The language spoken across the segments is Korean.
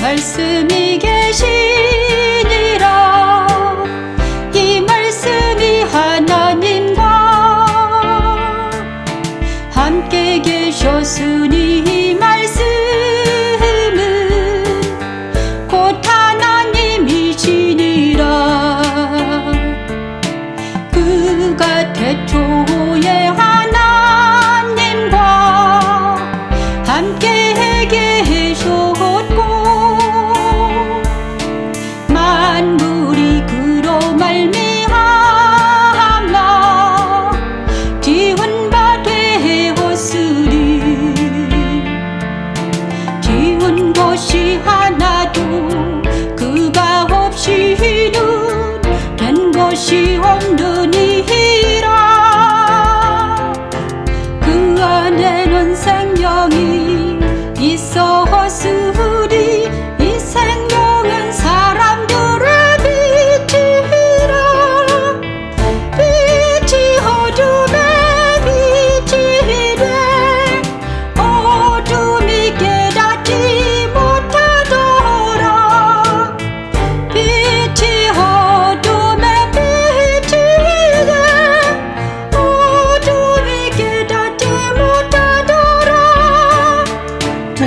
말씀이 계시니라. 이 말씀이 하나님과 함께 계셨으니 이말 생명이 있었으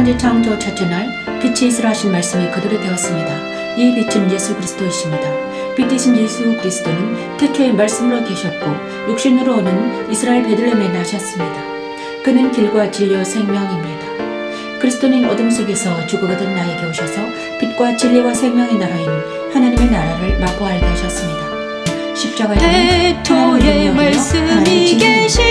천지 창조 첫째 날 빛이 있으라 하신 말씀이 그대로 되었습니다. 이 빛은 예수 그리스도이십니다. 빛 대신 예수 그리스도는 태초에 말씀으로 계셨고 육신으로 오는 이스라엘 베들레헴에 나셨습니다. 그는 길과 진리와 생명입니다. 그리스도는 어둠 속에서 죽어가던 나에게 오셔서 빛과 진리와 생명의 나라인 하나님의 나라를 맛보알게 하셨습니다. 십자가에는 태초의 말씀이 계시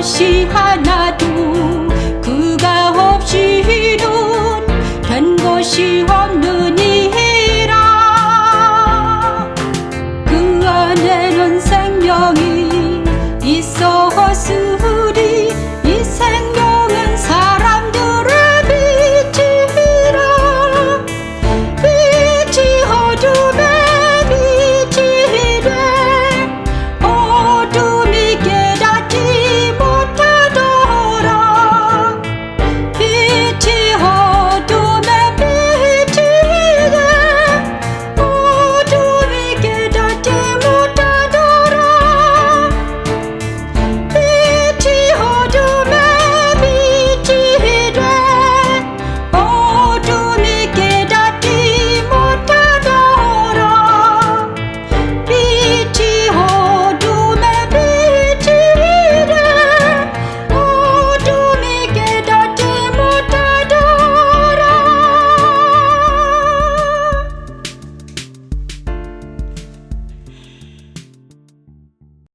것이 하나도 그가 없이는 된 것이 없느니라. 그 안에는 생명이 있어